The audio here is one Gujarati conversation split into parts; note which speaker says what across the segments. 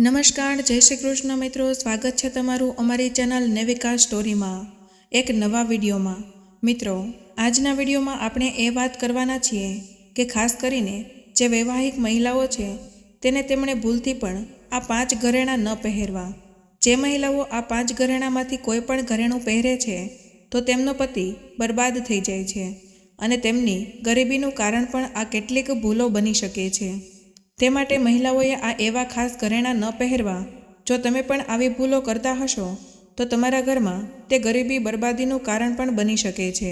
Speaker 1: નમસ્કાર, જય શ્રી કૃષ્ણ મિત્રો. સ્વાગત છે તમારું અમારી ચેનલ નેવિકા સ્ટોરીમાં, એક નવા વિડીયોમાં. મિત્રો, આજના વિડીયોમાં આપણે એ વાત કરવાના છીએ કે ખાસ કરીને જે વૈવાહિક મહિલાઓ છે, તેને તેમણે ભૂલથી પણ આ પાંચ ઘરેણાં ન પહેરવા. જે મહિલાઓ આ પાંચ ઘરેણામાંથી કોઈ પણ ઘરેણું પહેરે છે, તો તેમનો પતિ બરબાદ થઈ જાય છે અને તેમની ગરીબીનું કારણ પણ આ કેટલીક ભૂલો બની શકે છે. તે માટે મહિલાઓએ આ એવા ખાસ ઘરેણાં ન પહેરવા. જો તમે પણ આવી ભૂલો કરતા હશો, તો તમારા ઘરમાં તે ગરીબી બરબાદીનું કારણ પણ બની શકે છે.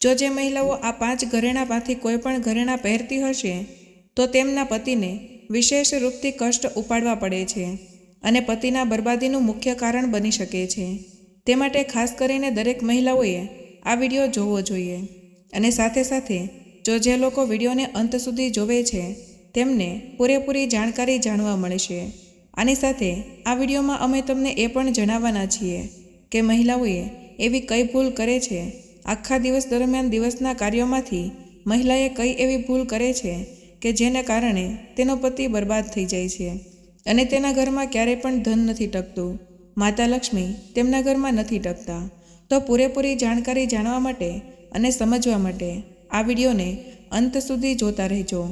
Speaker 1: જો જે મહિલાઓ આ પાંચ ઘરેણામાંથી કોઈ પણ ઘરેણાં પહેરતી હશે, તો તેમના પતિને વિશેષ રૂપથી કષ્ટ ઉપાડવા પડે છે અને પતિના બરબાદીનું મુખ્ય કારણ બની શકે છે. તે માટે ખાસ કરીને દરેક મહિલાઓએ આ વીડિયો જોવો જોઈએ. અને સાથે સાથે, જો જે લોકો વિડીયોને અંત સુધી જોવે છે તેમને પૂરેપૂરી જાણકારી જાણવા મળશે આની સાથે આ વિડીયોમાં અમે તમને એ પણ જણાવવાના છીએ કે મહિલાઓએ એવી કઈ ભૂલ કરે છે? આખા દિવસ દરમિયાન દિવસના કાર્યોમાંથી મહિલાએ કઈ એવી ભૂલ કરે છે કે જેને કારણે તેનો પતિ બરબાદ થઈ જાય છે? અને તેના ઘરમાં ક્યારેય પણ ધન નથી ટકતું. માતા લક્ષ્મી તેમના ઘરમાં નથી ટકતા. તો પૂરેપૂરી જાણકારી જાણવા માટે અને સમજવા માટે આ વિડીયોને અંત સુધી જોતા રહેજો.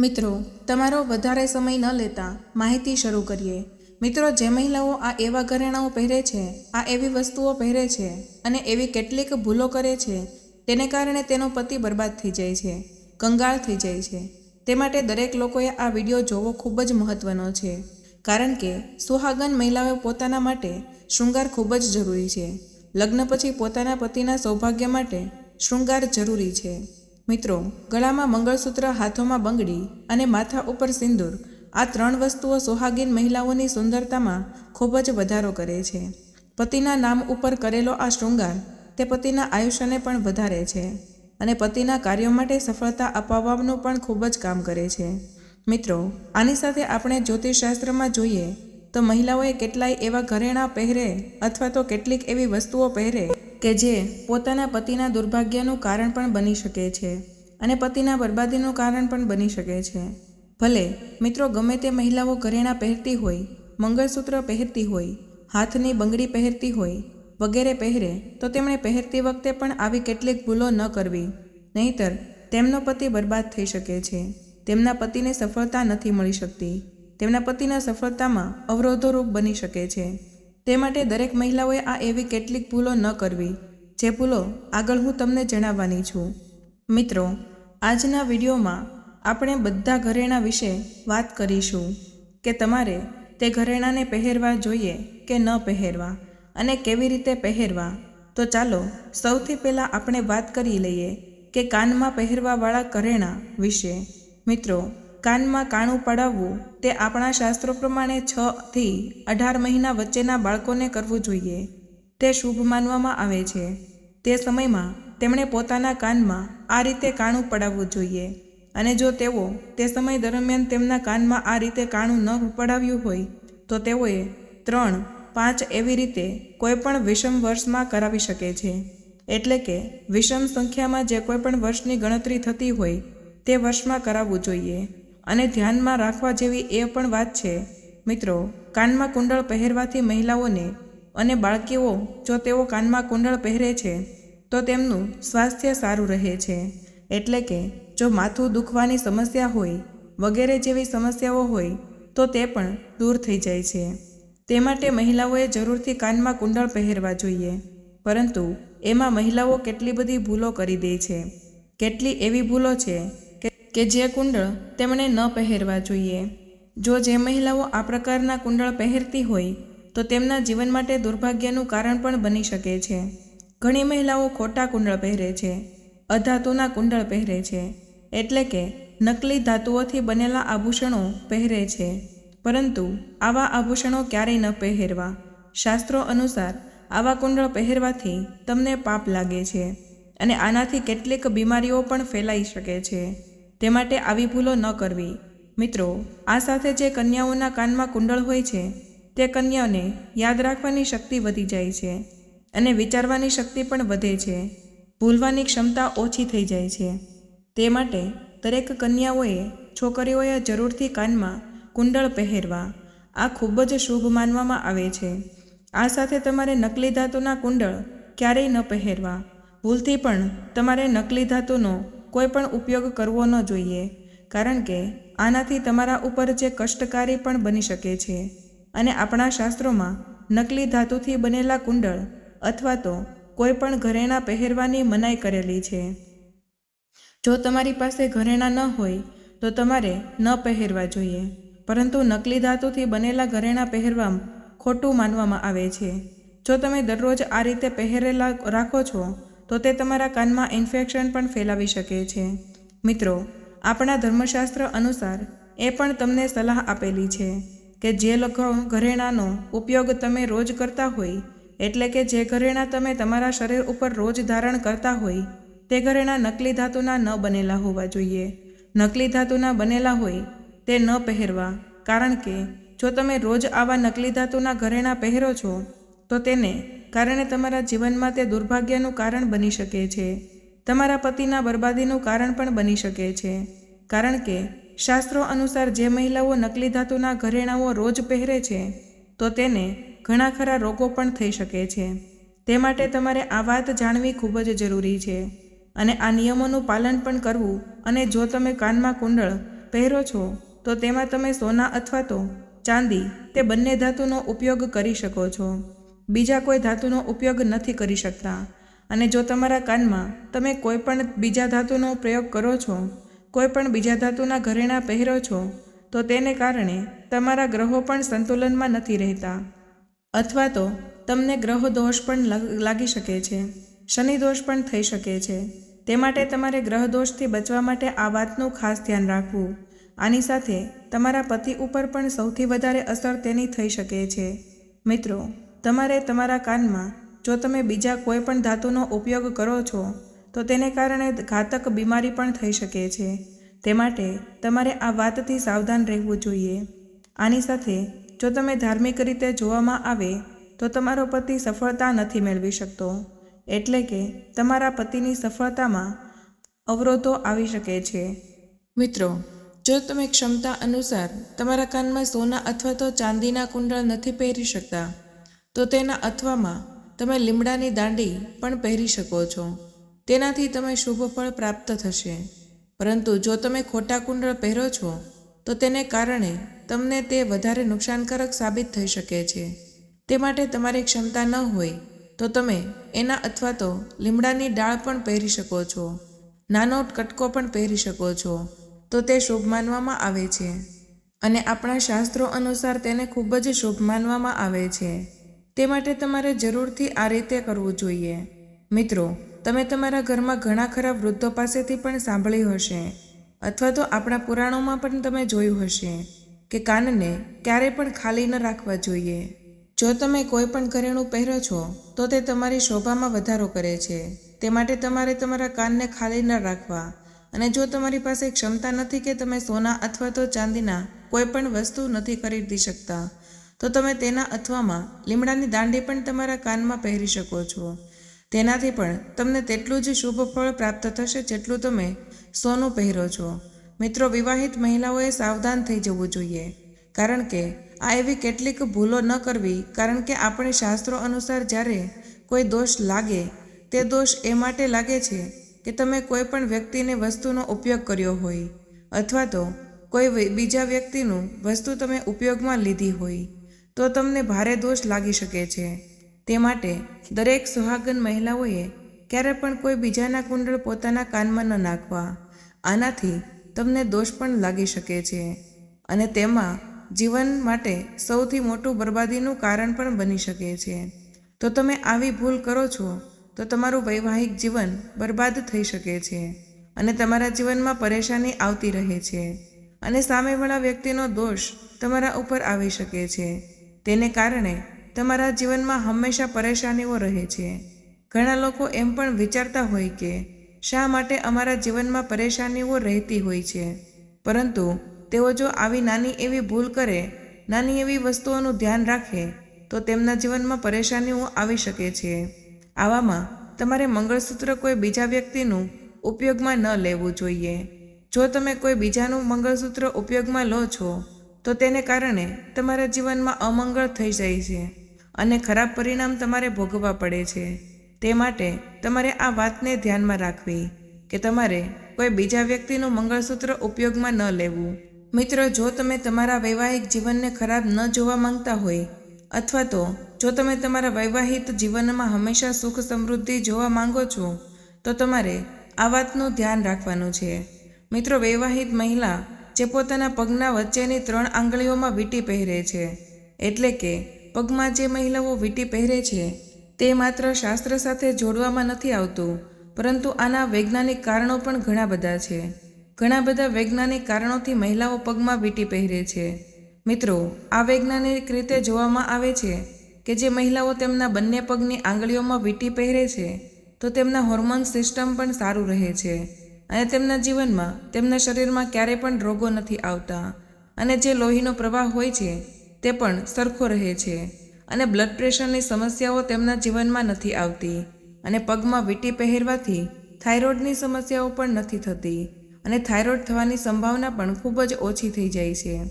Speaker 1: મિત્રો, તમારો વધારે સમય ન લેતા માહિતી શરૂ કરીએ. મિત્રો, જે મહિલાઓ આ એવા ઘરેણાઓ પહેરે છે, આ એવી વસ્તુઓ પહેરે છે અને એવી કેટલીક ભૂલો કરે છે, તેને કારણે તેનો પતિ બરબાદ થઈ જાય છે, કંગાળ થઈ જાય છે. તે માટે દરેક લોકોએ આ વીડિયો જોવો ખૂબ જ મહત્ત્વનો છે. કારણ કે સુહાગન મહિલાઓ પોતાના માટે શૃંગાર ખૂબ જ જરૂરી છે. લગ્ન પછી પોતાના પતિના સૌભાગ્ય માટે શૃંગાર જરૂરી છે. મિત્રો, ગળામાં મંગળસૂત્ર હાથોમાં બંગડી અને માથા ઉપર સિંદૂર, આ ત્રણ વસ્તુઓ સુહાગીન મહિલાઓની સુંદરતામાં ખૂબ જ વધારો કરે છે. પતિના નામ ઉપર કરેલો આ શૃંગાર તે પતિના આયુષ્યને પણ વધારે છે અને પતિના કાર્યો માટે સફળતા અપાવવાનું પણ ખૂબ જ કામ કરે છે. મિત્રો, આની સાથે આપણે જ્યોતિષશાસ્ત્રમાં જોઈએ તો મહિલાઓએ કેટલાય એવા ઘરેણાં પહેરે અથવા તો કેટલીક એવી વસ્તુઓ પહેરે કે જે પોતાના પતિના દુર્ભાગ્યનું કારણ પણ બની શકે છે અને પતિના બરબાદીનું કારણ પણ બની શકે છે. ભલે મિત્રો ગમે તે મહિલાઓ ઘરેણાં પહેરતી હોય, મંગળસૂત્ર પહેરતી હોય, હાથની બંગડી પહેરતી હોય, વગેરે પહેરે, તો તેમણે પહેરતી વખતે પણ આવી કેટલીક ભૂલો ન કરવી. નહીંતર તેમનો પતિ બરબાદ થઈ શકે છે. તેમના પતિને સફળતા નથી મળી શકતી. તેમના પતિના સફળતામાં અવરોધોરૂપ બની શકે છે. તે માટે દરેક મહિલાઓએ આ એવી કેટલીક ભૂલો ન કરવી, જે ભૂલો આગળ હું તમને જણાવવાની છું. મિત્રો, આજના વિડીયોમાં આપણે બધા ઘરેણાં વિશે વાત કરીશું કે તમારે તે ઘરેણાંને પહેરવા જોઈએ કે ન પહેરવા અને કેવી રીતે પહેરવા. તો ચાલો સૌથી પહેલાં આપણે વાત કરી લઈએ કે કાનમાં પહેરવાવાળા ઘરેણાં વિશે. મિત્રો કાનમાં કાણું પડાવવું તે આપણા શાસ્ત્રો પ્રમાણે છ થી અઢાર મહિના વચ્ચેના બાળકોને કરવું જોઈએ. તે શુભ માનવામાં આવે છે. તે સમયમાં તેમણે પોતાના કાનમાં આ રીતે કાણું પડાવવું જોઈએ. અને જો તેઓ તે સમય દરમિયાન તેમના કાનમાં આ રીતે કાણું ન પડાવ્યું હોય, તો તેઓએ ત્રણ, પાંચ એવી રીતે કોઈ પણ વિષમ વર્ષમાં કરાવી શકે છે. એટલે કે વિષમ સંખ્યામાં જે કોઈપણ વર્ષની ગણતરી થતી હોય, તે વર્ષમાં કરાવવું જોઈએ. અને ધ્યાનમાં રાખવા જેવી એ પણ વાત છે. મિત્રો, કાનમાં કુંડળ પહેરવાથી મહિલાઓને અને બાળકીઓ, જો તેઓ કાનમાં કુંડળ પહેરે છે, તો તેમનું સ્વાસ્થ્ય સારું રહે છે. એટલે કે, જો માથું દુખવાની સમસ્યા હોય, વગેરે જેવી સમસ્યાઓ હોય, તો તે પણ દૂર થઈ જાય છે. તે માટે મહિલાઓએ જરૂરથી કાનમાં કુંડળ પહેરવા જોઈએ. પરંતુ, એમાં મહિલાઓ કેટલી બધી ભૂલો કરી દે છે. કેટલી એવી ભૂલો છે કે જે કુંડળ તેમણે ન પહેરવા જોઈએ. જો જે મહિલાઓ આ પ્રકારના કુંડળ પહેરતી હોય, તો તેમના જીવન માટે દુર્ભાગ્યનું કારણ પણ બની શકે છે. ઘણી મહિલાઓ ખોટા કુંડળ પહેરે છે, અધાતુના કુંડળ પહેરે છે, એટલે કે નકલી ધાતુઓથી બનેલા આભૂષણો પહેરે છે. પરંતુ આવા આભૂષણો ક્યારેય ન પહેરવા. શાસ્ત્રો અનુસાર, આવા કુંડળ પહેરવાથી તમને પાપ લાગે છે અને આનાથી કેટલીક બીમારીઓ પણ ફેલાઈ શકે છે. તે માટે આવી ભૂલો ન કરવી. મિત્રો, આ સાથે જે કન્યાઓના કાનમાં કુંડળ હોય છે, તે કન્યાઓને યાદ રાખવાની શક્તિ વધી જાય છે અને વિચારવાની શક્તિ પણ વધે છે. ભૂલવાની ક્ષમતા ઓછી થઈ જાય છે. તે માટે દરેક કન્યાઓએ છોકરીઓએ જરૂરથી કાનમાં કુંડળ પહેરવા, આ ખૂબ જ શુભ માનવામાં આવે છે. આ સાથે તમારે નકલી ધાતુના કુંડળ ક્યારેય ન પહેરવા. ભૂલથી પણ તમારે નકલી ધાતુનો કોઈ પણ ઉપયોગ કરવો ન જોઈએ, કારણ કે આનાથી તમારા ઉપર જે કષ્ટકારી પણ બની શકે છે. અને આપણા શાસ્ત્રોમાં નકલી ધાતુથી બનેલા કુંડળ અથવા તો કોઈ પણ ઘરેણાં પહેરવાની મનાઈ કરેલી છે. જો તમારી પાસે ઘરેણાં ન હોય, તો તમારે ન પહેરવા જોઈએ, પરંતુ નકલી ધાતુથી બનેલા ઘરેણાં પહેરવા ખોટું માનવામાં આવે છે. જો તમે દરરોજ આ રીતે પહેરેલા રાખો છો તો તે તમારા કાનમાં ઇન્ફેક્શન પણ ફેલાવી શકે છે. મિત્રો, આપણા ધર્મશાસ્ત્ર અનુસાર એ પણ તમને સલાહ આપેલી છે કે જે લોકો ઘરેણાંનો ઉપયોગ તમે રોજ કરતા હોય, એટલે કે જે ઘરેણાં તમે તમારા શરીર ઉપર રોજ ધારણ કરતા હોય, તે ઘરેણાં નકલી ધાતુના ન બનેલા હોવા જોઈએ. નકલી ધાતુના બનેલા હોય, તે ન પહેરવા, કારણ કે જો તમે રોજ આવા નકલી ધાતુના ઘરેણાં પહેરો છો, તો તેને કારણે તમારા જીવનમાં તે દુર્ભાગ્યનું કારણ બની શકે છે. તમારા પતિના બરબાદીનું કારણ પણ બની શકે છે. કારણ કે, શાસ્ત્રો અનુસાર જે મહિલાઓ નકલી ધાતુના ઘરેણાઓ રોજ પહેરે છે, તો તેને ઘણા ખરા રોગો પણ થઈ શકે છે. તે માટે તમારે આ વાત જાણવી ખૂબ જ જરૂરી છે. અને આ નિયમોનું પાલન પણ કરવું અને જો તમે કાનમાં કુંડળ પહેરો છો, તો તેમાં તમે સોના અથવા તો ચાંદી તે બંને ધાતુનો ઉપયોગ કરી શકો છો. બીજા કોઈ ધાતુનો ઉપયોગ નથી કરી શકતા. અને જો તમારા કાનમાં તમે કોઈ પણ બીજા ધાતુનો પ્રયોગ કરો છો કોઈ પણ બીજા ધાતુના ઘરેણાં પહેરો છો, તો તેને કારણે તમારા ગ્રહો પણ સંતુલનમાં નથી રહેતા. અથવા તો તમને ગ્રહ દોષ પણ લાગી શકે છે. શનિ દોષ પણ થઈ શકે છે. તે માટે તમારે ગ્રહ દોષથી બચવા માટે આ વાતનું ખાસ ધ્યાન રાખવું. આની સાથે તમારા પતિ ઉપર પણ સૌથી વધારે અસર તેની થઈ શકે છે. મિત્રો તમારે તમારા કાનમાં, જો તમે બીજા કોઈ પણ ધાતુનો ઉપયોગ કરો છો, તો તેને કારણે ઘાતક બીમારી પણ થઈ શકે છે. તે માટે તમારે આ વાતથી સાવધાન રહેવું જોઈએ. આની સાથે, જો તમે ધાર્મિક રીતે જોવામાં આવે, તો તમારો પતિ સફળતા નથી મેળવી શકતો. એટલે કે, તમારા પતિની સફળતામાં અવરોધો આવી શકે છે. મિત્રો, જો તમે ક્ષમતા અનુસાર તમારા કાનમાં સોના અથવા તો ચાંદીના કુંડળ નથી પહેરી શકતા તો તેના અથવામાં તમે લીમડાની દાંડી પણ પહેરી શકો છો. તેનાથી તમે શુભ ફળ પ્રાપ્ત થશે. પરંતુ જો તમે ખોટા કુંડળ પહેરો છો, તો તેને કારણે તમને તે વધારે નુકસાનકારક સાબિત થઈ શકે છે. તે માટે તમારી ક્ષમતા ન હોય, તો તમે એના અથવા તો લીમડાની ડાળ પણ પહેરી શકો છો. નાનો કટકો પણ પહેરી શકો છો. તો તે શુભ માનવામાં આવે છે. અને આપણા શાસ્ત્રો અનુસાર તેને ખૂબ જ શુભ માનવામાં આવે છે. તે માટે તમારે જરૂરથી આ રીતે કરવું જોઈએ. મિત્રો, તમે તમારા ઘરમાં ઘણા ખરા વૃદ્ધો પાસેથી પણ સાંભળ્યું હશે, અથવા તો આપણા પુરાણોમાં પણ તમે જોયું હશે કે કાનને ક્યારેય પણ ખાલી ન રાખવા જોઈએ. જો તમે કોઈ પણ ઘરેણું પહેરો છો, તો તે તમારી શોભામાં વધારો કરે છે. તે માટે તમારે તમારા કાનને ખાલી ન રાખવા અને જો તમારી પાસે ક્ષમતા નથી કે તમે સોના અથવા તો ચાંદીના કોઈ પણ વસ્તુ નથી ખરીદી શકતા તો તમે તેના અથવામાં લીમડાની દાંડી પણ તમારા કાનમાં પહેરી શકો છો. તેનાથી પણ તમને તેટલું જ શુભ ફળ પ્રાપ્ત થશે જેટલું તમે સોનું પહેરો છો. મિત્રો, વિવાહિત મહિલાઓએ સાવધાન થઈ જવું જોઈએ. કારણ કે આ એવી કેટલીક ભૂલો ન કરવી, કારણ કે આપણે શાસ્ત્રો અનુસાર જ્યારે કોઈ દોષ લાગે, તે દોષ એ માટે લાગે છે કે તમે કોઈ પણ વ્યક્તિને વસ્તુનો ઉપયોગ કર્યો હોય, અથવા તો કોઈ બીજા વ્યક્તિનું વસ્તુ તમે ઉપયોગમાં લીધી હોય. તો તમને ભારે દોષ લાગી શકે છે. તે માટે દરેક સુહાગન મહિલાઓએ ક્યારે પણ કોઈ બીજાના કુંડળ પોતાના કાનમાં ન નાખવા. આનાથી તમને દોષ પણ લાગી શકે છે. અને તેમાં જીવન માટે સૌથી મોટું બરબાદીનું કારણ પણ બની શકે છે. તો તમે આવી ભૂલ કરો છો, તો તમારું વૈવાહિક જીવન બરબાદ થઈ શકે છે. અને તમારા જીવનમાં પરેશાની આવતી રહે છે. અને સામેવાળા વ્યક્તિનો દોષ તમારા ઉપર આવી શકે છે. તેને કારણે તમારા જીવનમાં હંમેશા પરેશાનીઓ રહે છે. ઘણા લોકો એમ પણ વિચારતા હોય કે શા માટે અમારા જીવનમાં પરેશાનીઓ રહેતી હોય છે. પરંતુ તેઓ જો આવી નાની એવી ભૂલ કરે, નાની એવી વસ્તુઓનું ધ્યાન રાખે, તો તેમના જીવનમાં પરેશાનીઓ આવી શકે છે. આવામાં તમારે મંગળસૂત્ર કોઈ બીજા વ્યક્તિનું ઉપયોગમાં ન લેવું જોઈએ. જો તમે કોઈ બીજાનું મંગળસૂત્ર ઉપયોગમાં લો છો તો તેને કારણે તમારા જીવનમાં અમંગળ થઈ જાય છે અને ખરાબ પરિણામ તમારે ભોગવવા પડે છે. તે માટે તમારે આ વાતને ધ્યાનમાં રાખવી કે તમારે કોઈ બીજા વ્યક્તિનું મંગળસૂત્ર ઉપયોગમાં ન લેવું. મિત્રો, જો તમે તમારા વૈવાહિક જીવનને ખરાબ ન જોવા માંગતા હોય અથવા તો જો તમે તમારા વૈવાહિક જીવનમાં હંમેશા સુખ સમૃદ્ધિ જોવા માંગો છો, તો તમારે આ વાતનું ધ્યાન રાખવાનું છે. મિત્રો, વૈવાહિક મહિલા જે પોતાના પગના વચ્ચેની ત્રણ આંગળીઓમાં વીંટી પહેરે છે. એટલે કે, પગમાં જે મહિલાઓ વીંટી પહેરે છે, તે માત્ર શાસ્ત્ર સાથે જોડવામાં નથી આવતું, પરંતુ આના વૈજ્ઞાનિક કારણો પણ ઘણા બધા છે. ઘણા બધા વૈજ્ઞાનિક કારણોથી મહિલાઓ પગમાં વીંટી પહેરે છે. મિત્રો, આ વૈજ્ઞાનિક રીતે જોવામાં આવે છે કે જે મહિલાઓ તેમના બંને પગની આંગળીઓમાં વીંટી પહેરે છે, તો તેમના હોર્મોન સિસ્ટમ પણ સારું રહે છે. અને તેમના જીવનમાં તેમના શરીરમાં ક્યારેય પણ રોગો નથી આવતા. અને જે લોહીનો પ્રવાહ હોય છે, તે પણ સરખો રહે છે. અને બ્લડ પ્રેશરની સમસ્યાઓ તેમના જીવનમાં નથી આવતી. અને પગમાં વીંટી પહેરવાથી થાઇરોઇડની સમસ્યાઓ પણ નથી થતી. અને થાઇરોઇડ થવાની સંભાવના પણ ખૂબ જ ઓછી થઈ જાય છે.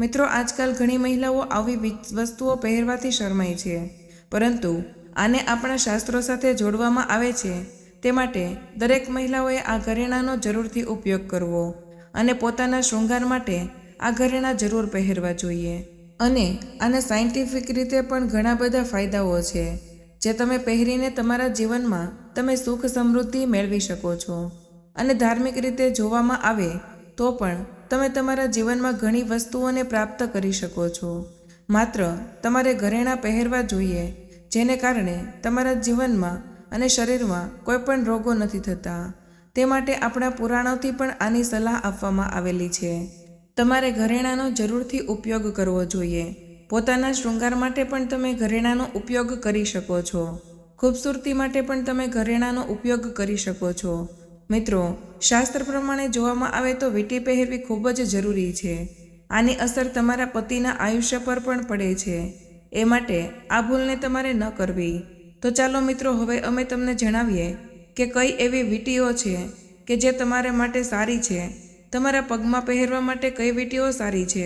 Speaker 1: મિત્રો, આજકાલ ઘણી મહિલાઓ આવી વસ્તુઓ પહેરવાથી શરમાય છે. પરંતુ આને આપણા શાસ્ત્રો સાથે જોડવામાં આવે છે. તે માટે દરેક મહિલાઓએ આ ઘરેણાંનો જરૂરથી ઉપયોગ કરવો અને પોતાના શૃંગાર માટે આ ઘરેણાં જરૂર પહેરવા જોઈએ. અને આના સાયન્ટિફિક રીતે પણ ઘણા બધા ફાયદાઓ છે, જે તમે પહેરીને તમારા જીવનમાં તમે સુખ સમૃદ્ધિ મેળવી શકો છો. અને ધાર્મિક રીતે જોવામાં આવે તો પણ તમે તમારા જીવનમાં ઘણી વસ્તુઓને પ્રાપ્ત કરી શકો છો. માત્ર તમારે ઘરેણાં પહેરવા જોઈએ, જેને કારણે તમારા જીવનમાં અને શરીરમાં કોઈ પણ રોગો નથી થતા. તે માટે આપણા પુરાણોથી પણ આની સલાહ આપવામાં આવેલી છે. તમારે ઘરેણાંનો જરૂરથી ઉપયોગ કરવો જોઈએ. પોતાના શૃંગાર માટે પણ તમે ઘરેણાંનો ઉપયોગ કરી શકો છો. ખૂબસૂરતી માટે પણ તમે ઘરેણાંનો ઉપયોગ કરી શકો છો. મિત્રો, શાસ્ત્ર પ્રમાણે જોવામાં આવે તો વીંટી પહેરવી ખૂબ જ જરૂરી છે. આની અસર તમારા પતિના આયુષ્ય પર પણ પડે છે. એ માટે આ ભૂલને તમારે ન કરવી. તો ચાલો મિત્રો, હવે અમે તમને જણાવીએ કે કઈ એવી વીંટીઓ છે કે જે તમારા માટે સારી છે. તમારા પગમાં પહેરવા માટે કઈ વીંટીઓ સારી છે?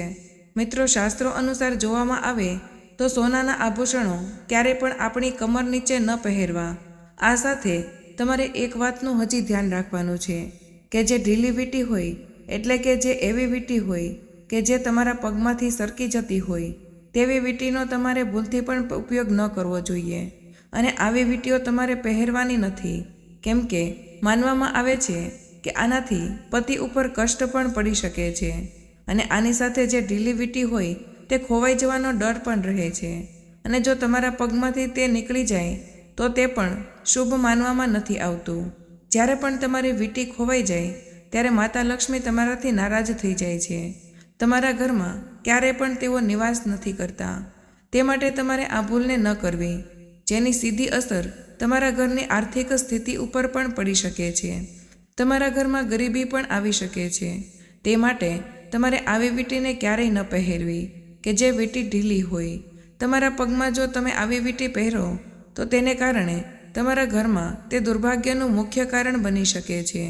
Speaker 1: મિત્રો, શાસ્ત્રો અનુસાર જોવામાં આવે તો સોનાના આભૂષણો ક્યારે પણ આપણી કમર નીચે ન પહેરવા. આ સાથે તમારે એક વાતનું હજી ધ્યાન રાખવાનું છે કે જે ઢીલી વીંટી હોય, એટલે કે જે એવી વીંટી હોય કે જે તમારા પગમાંથી સરકી જતી હોય, તેવી વીંટીનો તમારે ભૂલથી પણ ઉપયોગ ન કરવો જોઈએ. અને આવી વીંટીઓ તમારે પહેરવાની નથી. કેમ કે, માનવામાં આવે છે કે આનાથી પતિ ઉપર કષ્ટ પણ પડી શકે છે અને આની સાથે જે ઢીલી વીંટી હોય તે ખોવાઈ જવાનો ડર પણ રહે છે. અને જો તમારા પગમાંથી તે નીકળી જાય, તો તે પણ શુભ માનવામાં નથી આવતું. જ્યારે પણ તમારી વીંટી ખોવાઈ જાય, ત્યારે માતા લક્ષ્મી તમારાથી નારાજ થઈ જાય છે. તમારા ઘરમાં ક્યારે પણ તેઓ નિવાસ નથી કરતા. તે માટે તમારે આ ભૂલને ન કરવી. જેની સીધી અસર તમારા ઘરની આર્થિક સ્થિતિ ઉપર પણ પડી શકે છે. તમારા ઘરમાં ગરીબી પણ આવી શકે છે. તે માટે તમારે આવી વીંટીને ક્યારેય ન પહેરવી, કે જે વીંટી ઢીલી હોય. તમારા પગમાં જો તમે આવી વીંટી પહેરો, તો તેને કારણે તમારા ઘરમાં તે દુર્ભાગ્યનું મુખ્ય કારણ બની શકે છે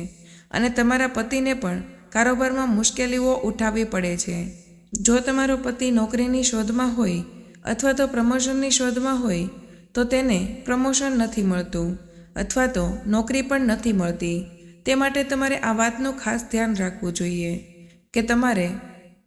Speaker 1: અને તમારા પતિને પણ કારોબારમાં મુશ્કેલીઓ ઉઠાવવી પડે છે. જો તમારો પતિ નોકરીની શોધમાં હોય અથવા તો પ્રમોશનની શોધમાં હોય તો તેને પ્રમોશન નથી મળતું અથવા તો નોકરી પણ નથી મળતી. તે માટે તમારે આ વાતનું ખાસ ધ્યાન રાખવું જોઈએ કે તમારે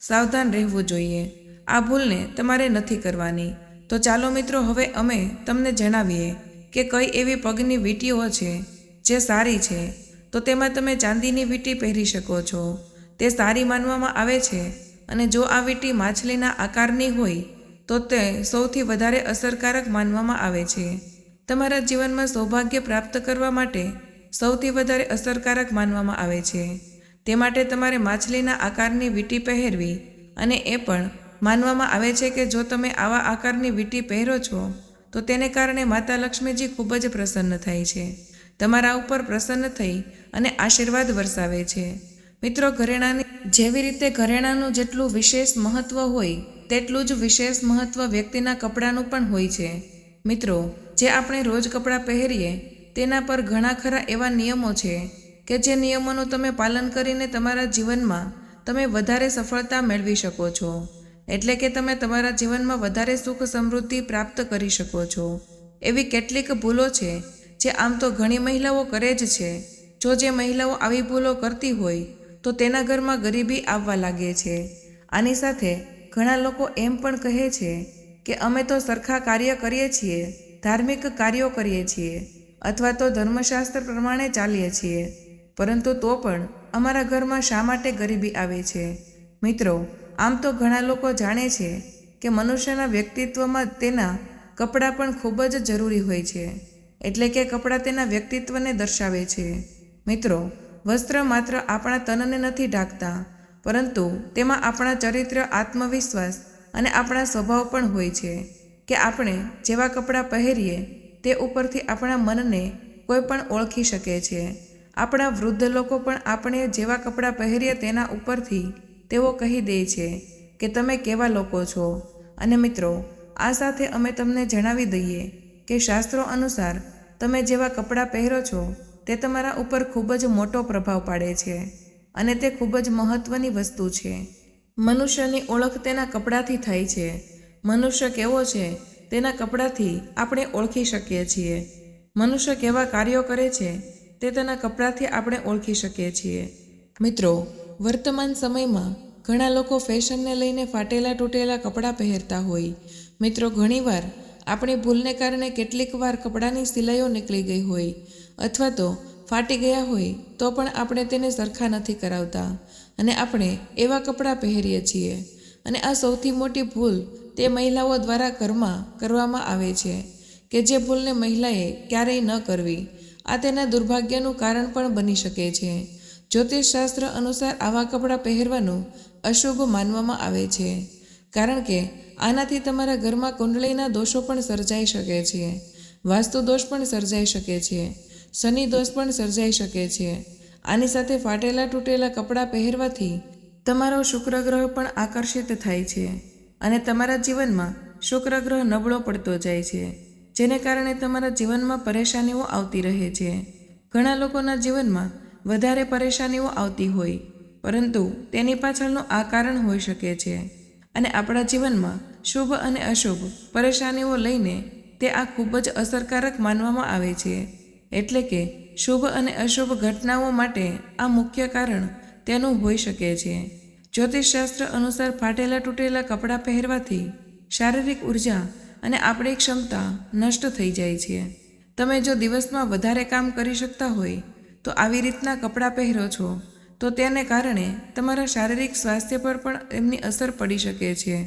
Speaker 1: સાવધાન રહેવું જોઈએ. આ ભૂલને તમારે નથી કરવાની. તો ચાલો મિત્રો, હવે અમે તમને જણાવીએ કે કઈ એવી પગની વીંટીઓ છે જે સારી છે. તો તેમાં તમે ચાંદીની વીંટી પહેરી શકો છો. તે સારી માનવામાં આવે છે અને જો આ વીંટી માછલીના આકારની હોય તો તે સૌથી વધારે અસરકારક માનવામાં આવે છે. તમારા જીવનમાં સૌભાગ્ય પ્રાપ્ત કરવા માટે સૌથી વધારે અસરકારક માનવામાં આવે છે. તે માટે તમારે માછલીના આકારની વીંટી પહેરવી અને એ પણ માનવામાં આવે છે કે જો તમે આવા આકારની વીંટી પહેરો છો, તો તેને કારણે માતા લક્ષ્મીજી ખૂબ જ પ્રસન્ન થાય છે. તમારા ઉપર પ્રસન્ન થઈ અને આશીર્વાદ વરસાવે છે. મિત્રો, ઘરેણાની જેવી રીતે ઘરેણાનું જેટલું વિશેષ મહત્ત્વ હોય તેટલું જ વિશેષ મહત્ત્વ વ્યક્તિના કપડાનું પણ હોય છે. મિત્રો, જે આપણે રોજ કપડાં પહેરીએ, તેના પર ઘણા ખરા એવા નિયમો છે કે જે નિયમોનું તમે પાલન કરીને તમારા જીવનમાં તમે વધારે સફળતા મેળવી શકો છો. એટલે કે તમે તમારા જીવનમાં વધારે સુખ સમૃદ્ધિ પ્રાપ્ત કરી શકો છો. એવી કેટલીક ભૂલો છે જે આમ તો ઘણી મહિલાઓ કરે જ છે. જો જે મહિલાઓ આવી ભૂલો કરતી હોય, તો તેના ઘરમાં ગરીબી આવવા લાગે છે. આની સાથે ઘણા લોકો એમ પણ કહે છે કે અમે તો સરખા કાર્ય કરીએ છીએ, ધાર્મિક કાર્યો કરીએ છીએ, અથવા તો ધર્મશાસ્ત્ર પ્રમાણે ચાલીએ છીએ. પરંતુ તો પણ અમારા ઘરમાં શા માટે ગરીબી આવે છે? મિત્રો, આમ તો ઘણા લોકો જાણે છે કે મનુષ્યના વ્યક્તિત્વમાં તેના કપડાં પણ ખૂબ જ જરૂરી હોય છે, એટલે કે કપડાં તેના વ્યક્તિત્વને દર્શાવે છે. મિત્રો, વસ્ત્ર માત્ર આપણા તનને નથી ઢાંકતા પરંતુ તેમાં આપણા ચરિત્ર, આત્મવિશ્વાસ અને આપણા સ્વભાવ પણ હોય છે કે આપણે જેવા કપડાં પહેરીએ તે ઉપરથી આપણા મનને કોઈ પણ ઓળખી શકે છે. આપણા વૃદ્ધ લોકો પણ આપણે જેવા કપડાં પહેરીએ તેના ઉપરથી તેઓ કહી દે છે કે તમે કેવા લોકો છો. અને મિત્રો, આ સાથે અમે તમને જણાવી દઈએ કે શાસ્ત્રો અનુસાર તમે જેવા કપડાં પહેરો છો તે તમારા ઉપર ખૂબ જ મોટો પ્રભાવ પાડે છે. અને તે ખૂબ જ મહત્ત્વની વસ્તુ છે. મનુષ્યની ઓળખ તેના કપડાથી થાય છે. મનુષ્ય કેવો છે, તેના કપડાથી આપણે ઓળખી શકીએ છીએ. મનુષ્ય કેવા કાર્યો કરે છે, તે તેના કપડાથી આપણે ઓળખી શકીએ છીએ. મિત્રો, વર્તમાન સમયમાં ઘણા લોકો ફેશનને લઈને ફાટેલા તૂટેલા કપડાં પહેરતા હોય. મિત્રો, ઘણીવાર આપણી ભૂલને કારણે કેટલીક વાર કપડાંની સિલાઈઓ નીકળી ગઈ હોય અથવા તો ફાટી ગયા હોય તો પણ આપણે તેને સરખા નથી કરાવતા. અને આપણે એવા કપડાં પહેરીએ છીએ. અને આ સૌથી મોટી ભૂલ તે મહિલાઓ દ્વારા ઘરમાં કરવામાં આવે છે, કે જે ભૂલને મહિલાએ ક્યારેય ન કરવી. આ તેના દુર્ભાગ્યનું કારણ પણ બની શકે છે. જ્યોતિષશાસ્ત્ર અનુસાર આવા કપડાં પહેરવાનું અશુભ માનવામાં આવે છે. કારણ કે આનાથી તમારા ઘરમાં કુંડળીના દોષો પણ સર્જાઈ શકે છે. વાસ્તુ દોષ પણ સર્જાઈ શકે છે. શનિ દોષ પણ સર્જાઈ શકે છે. આની સાથે ફાટેલા તૂટેલા કપડાં પહેરવાથી તમારો શુક્ર ગ્રહ પણ આકર્ષિત થાય છે અને તમારા જીવનમાં શુક્ર ગ્રહ નબળો પડતો જાય છે, જેને કારણે તમારા જીવનમાં પરેશાનીઓ આવતી રહે છે. ઘણા લોકોના જીવનમાં વધારે પરેશાનીઓ આવતી હોય, પરંતુ તેની પાછળનું આ કારણ હોઈ શકે છે. અને આપણા જીવનમાં શુભ અને અશુભ પરેશાનીઓ લઈને તે આ ખૂબ જ અસરકારક માનવામાં આવે છે. એટલે કે શુભ અને અશુભ ઘટનાઓ માટે આ મુખ્ય કારણ તેનું હોઈ શકે છે. જ્યોતિષશાસ્ત્ર અનુસાર ફાટેલા તૂટેલા કપડાં પહેરવાથી શારીરિક ઊર્જા અને આપણી ક્ષમતા નષ્ટ થઈ જાય છે. તમે જો દિવસમાં વધારે કામ કરી શકતા હોય તો આવી રીતના કપડાં પહેરો છો, તો તેને કારણે તમારા શારીરિક સ્વાસ્થ્ય પર પણ એમની અસર પડી શકે છે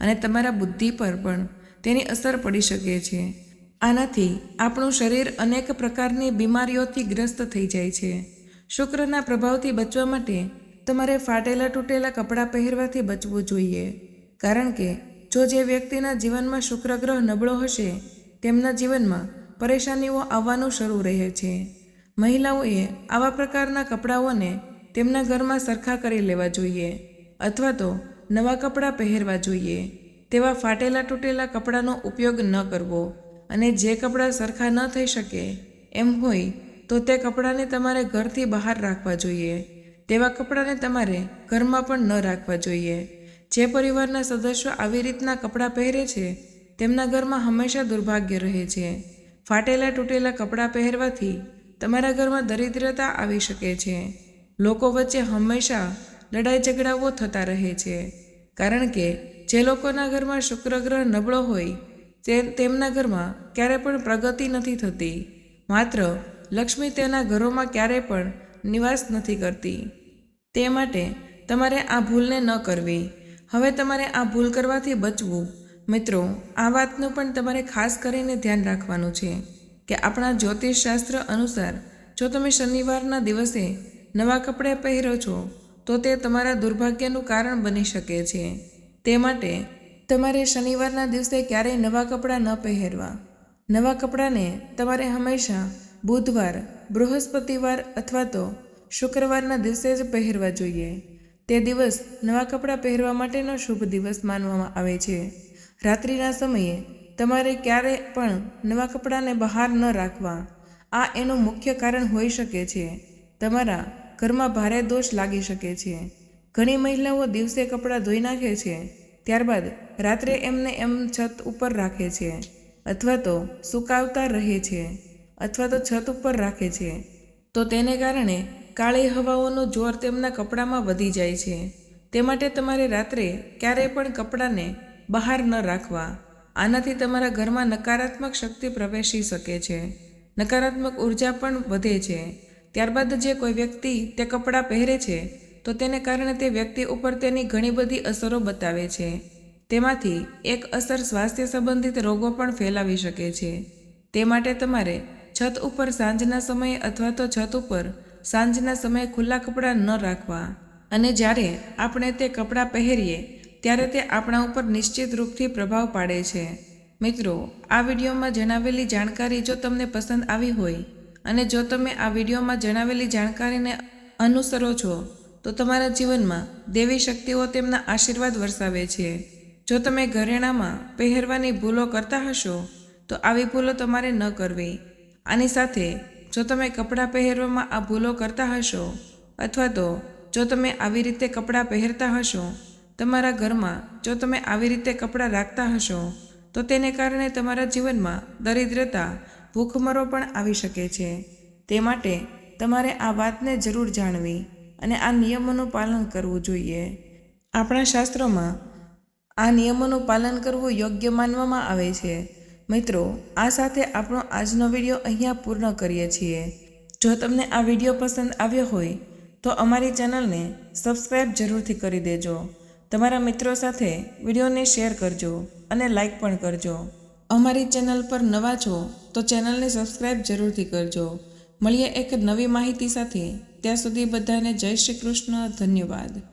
Speaker 1: અને તમારા બુદ્ધિ પર પણ તેની અસર પડી શકે છે. આનાથી આપણું શરીર અનેક પ્રકારની બીમારીઓથી ગ્રસ્ત થઈ જાય છે. શુક્રના પ્રભાવથી બચવા માટે તમારે ફાટેલા તૂટેલા કપડાં પહેરવાથી બચવું જોઈએ. કારણ કે, જો જે વ્યક્તિના જીવનમાં શુક્ર ગ્રહ નબળો હશે, તેમના જીવનમાં પરેશાનીઓ આવવાનું શરૂ રહે છે. મહિલાઓએ આવા પ્રકારના કપડાઓને તેમના ઘરમાં સરખા કરી લેવા જોઈએ, અથવા તો નવા કપડાં પહેરવા જોઈએ. તેવા ફાટેલા તૂટેલા કપડાંનો ઉપયોગ ન કરવો. અને જે કપડાં સરખા ન થઈ શકે એમ હોય, તો તે કપડાંને તમારે ઘરથી બહાર રાખવા જોઈએ. તેવા કપડાંને તમારે ઘરમાં પણ ન રાખવા જોઈએ. જે પરિવારના સદસ્યો આવી રીતના કપડાં પહેરે છે, તેમના ઘરમાં હંમેશા દુર્ભાગ્ય રહે છે. ફાટેલા તૂટેલા કપડાં પહેરવાથી તમારા ઘરમાં દરિદ્રતા આવી શકે છે. લોકો વચ્ચે હંમેશા લડાઈ ઝઘડાઓ થતા રહે છે. કારણ કે, જે લોકોના ઘરમાં શુક્ર ગ્રહ નબળો હોય તે તેમના ઘરમાં ક્યારે પણ પ્રગતિ નથી થતી. માત્ર લક્ષ્મી તેના ઘરોમાં ક્યારેય પણ નિવાસ નથી કરતી. તે માટે તમારે આ ભૂલને ન કરવી. હવે તમારે આ ભૂલ કરવાથી બચવું. મિત્રો, આ વાતનું પણ તમારે ખાસ કરીને ધ્યાન રાખવાનું છે કે આપણા જ્યોતિષશાસ્ત્ર અનુસાર જો તમે શનિવારના દિવસે નવા કપડાં પહેરો છો, તો તે તમારા દુર્ભાગ્યનું કારણ બની શકે છે. તે માટે તમારે શનિવારના દિવસે ક્યારેય નવા કપડાં ન પહેરવા. નવા કપડાંને તમારે હંમેશા બુધવાર, બૃહસ્પતિવાર અથવા તો શુક્રવારના દિવસે જ પહેરવા જોઈએ. તે દિવસ નવા કપડાં પહેરવા માટેનો શુભ દિવસ માનવામાં આવે છે. રાત્રિના સમયે તમારે ક્યારે પણ નવા કપડાંને બહાર ન રાખવા. આ એનું મુખ્ય કારણ હોઈ શકે છે. તમારા ઘરમાં ભારે દોષ લાગી શકે છે. ઘણી મહિલાઓ દિવસે કપડાં ધોઈ નાખે છે. ત્યારબાદ રાત્રે એમને એમ છત ઉપર રાખે છે, અથવા તો સુકાવતા રહે છે, અથવા તો છત ઉપર રાખે છે. તો તેને કારણે કાળી હવાઓનો જોર તેમના કપડામાં વધી જાય છે. તે માટે તમારે રાત્રે ક્યારેય પણ કપડાને બહાર ન રાખવા. આનાથી તમારા ઘરમાં નકારાત્મક શક્તિ પ્રવેશી શકે છે. નકારાત્મક ઊર્જા પણ વધે છે. ત્યારબાદ જે કોઈ વ્યક્તિ તે કપડાં પહેરે છે તો તેને કારણે તે વ્યક્તિ ઉપર તેની ઘણી બધી અસરો બતાવે છે. તેમાંથી એક અસર સ્વાસ્થ્ય સંબંધિત રોગો પણ ફેલાવી શકે છે. તે માટે તમારે છત ઉપર સાંજના સમયે અથવા તો છત ઉપર સાંજના સમયે ખુલ્લા કપડાં ન રાખવા. અને જ્યારે આપણે તે કપડાં પહેરીએ, ત્યારે તે આપણા ઉપર નિશ્ચિત રૂપથી પ્રભાવ પાડે છે. મિત્રો, આ વિડીયોમાં જણાવેલી જાણકારી જો તમને પસંદ આવી હોય, અને જો તમે આ વિડીયોમાં જણાવેલી જાણકારીને અનુસરો છો તો તમારા જીવનમાં દેવી શક્તિઓ તેમના આશીર્વાદ વરસાવે છે. જો તમે ઘરેણામાં પહેરવાની ભૂલો કરતા હશો, તો આવી ભૂલો તમારે ન કરવી. આની સાથે, જો તમે કપડાં પહેરવામાં આ ભૂલો કરતા હશો, અથવા તો જો તમે આવી રીતે કપડાં પહેરતા હશો, તમારા ઘરમાં જો તમે આવી રીતે કપડાં રાખતા હશો, તો તેને કારણે તમારા જીવનમાં દરિદ્રતા, ભૂખમરો પણ આવી શકે છે. તે માટે તમારે આ વાતને જરૂર જાણવી. અને આ નિયમોનું પાલન કરવું જોઈએ. આપણા શાસ્ત્રોમાં આ નિયમોનું પાલન કરવું યોગ્ય માનવામાં આવે છે. મિત્રો, આ સાથે આપણો આજનો વીડિયો અહીંયા પૂર્ણ કરીએ છીએ. જો તમને આ વીડિયો પસંદ આવ્યો હોય, તો અમારી ચેનલને સબસ્ક્રાઈબ જરૂરથી કરી દેજો. તમારા મિત્રો સાથે વિડીયોને શેર કરજો અને લાઈક પણ કરજો. અમારી ચેનલ પર નવા છો, તો ચેનલને સબસ્ક્રાઈબ જરૂરથી કરજો. મળીએ એક નવી માહિતી સાથે. ત્યાં સુધી બધાને જય શ્રી કૃષ્ણ ધન્યવાદ.